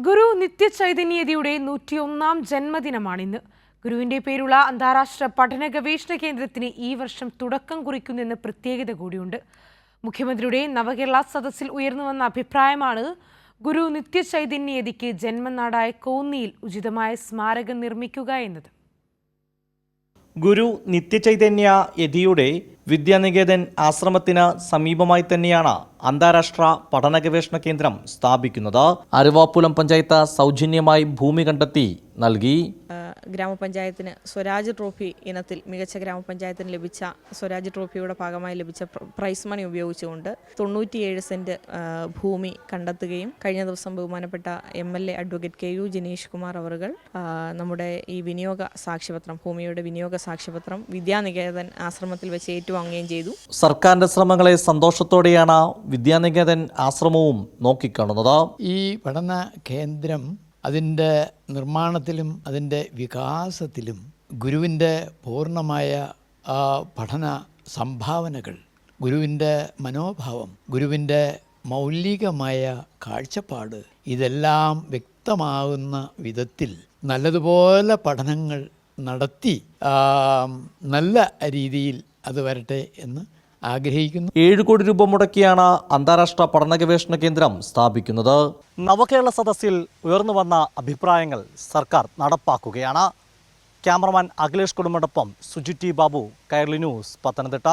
ഗുരു നിത്യചൈതന്യതയുടെ നൂറ്റിയൊന്നാം ജന്മദിനമാണിന്ന്. ഗുരുവിന്റെ പേരുള്ള അന്താരാഷ്ട്ര പഠന ഗവേഷണ കേന്ദ്രത്തിന് ഈ വർഷം തുടക്കം കുറിക്കുന്നെന്ന് പ്രത്യേകത കൂടിയുണ്ട്. മുഖ്യമന്ത്രിയുടെ നവകേരള സദസ്സിൽ ഉയർന്നു വന്ന അഭിപ്രായമാണ് ഗുരു നിത്യചൈതന്യതയ്ക്ക് ജന്മനാടായ കോന്നിയിൽ ഉചിതമായ സ്മാരകം നിർമ്മിക്കുക എന്നത്. ഗുരു നിത്യചൈതന്യ യതിയുടെ വിദ്യാനികേതൻ ആശ്രമത്തിന് സമീപമായി തന്നെയാണ് അന്താരാഷ്ട്ര പഠന ഗവേഷണ കേന്ദ്രം സ്ഥാപിക്കുന്നത്. അരുവാപ്പുലം പഞ്ചായത്ത് സൗജന്യമായി ഭൂമി കണ്ടെത്തി നൽകി. ഗ്രാമപഞ്ചായത്തിന് സ്വരാജ് ട്രോഫി ഇനത്തിൽ മികച്ച ഗ്രാമപഞ്ചായത്തിന് ലഭിച്ച സ്വരാജ് ട്രോഫിയുടെ ഭാഗമായി ലഭിച്ച പ്രൈസ് മണി ഉപയോഗിച്ചുകൊണ്ട് തൊണ്ണൂറ്റിയേഴ് സെന്റ് ഭൂമി കണ്ടെത്തുകയും കഴിഞ്ഞ ദിവസം ബഹുമാനപ്പെട്ട M L A advocate K U Jinesh Kumar അവറുകൾ നമ്മുടെ ഈ വിനിയോഗ സാക്ഷ്യപത്രം ഭൂമിയുടെ വിനിയോഗ സാക്ഷ്യപത്രം വിദ്യാനികേതൻ ആശ്രമത്തിൽ വെച്ച് ഏറ്റുവാങ്ങുകയും ചെയ്തു. സർക്കാരിന്റെ ശ്രമങ്ങളെ സന്തോഷത്തോടെയാണ് വിദ്യാനികേതൻ ആശ്രമവും നോക്കിക്കാണുന്നത്. ഈ പഠന കേന്ദ്രം അതിന്റെ നിർമ്മാണത്തിലും അതിന്റെ വികാസത്തിലും ഗുരുവിന്റെ പൂർണമായ പഠന സംഭാവനകൾ ഗുരുവിന്റെ മനോഭാവം ഗുരുവിന്റെ മൗലികമായ കാഴ്ചപ്പാട് ഇതെല്ലാം വ്യക്തമാകുന്ന വിധത്തിൽ നല്ലതുപോലെ പഠനങ്ങൾ നടത്തി നല്ല രീതിയിൽ അത് വരട്ടെ എന്ന് ആഗ്രഹിക്കുന്നു. ഏഴ് കോടി രൂപ മുടക്കിയാണ് അന്താരാഷ്ട്ര പഠന ഗവേഷണ കേന്ദ്രം സ്ഥാപിക്കുന്നത്. നവകേരള സദസ്സിൽ ഉയർന്നു വന്ന അഭിപ്രായങ്ങൾ സർക്കാർ നടപ്പാക്കുകയാണ്. ക്യാമറമാൻ അഖിലേഷ് കുടുംബടൊപ്പം സുജിറ്റി ബാബു കൈർലി ന്യൂസ് പത്തനംതിട്ട.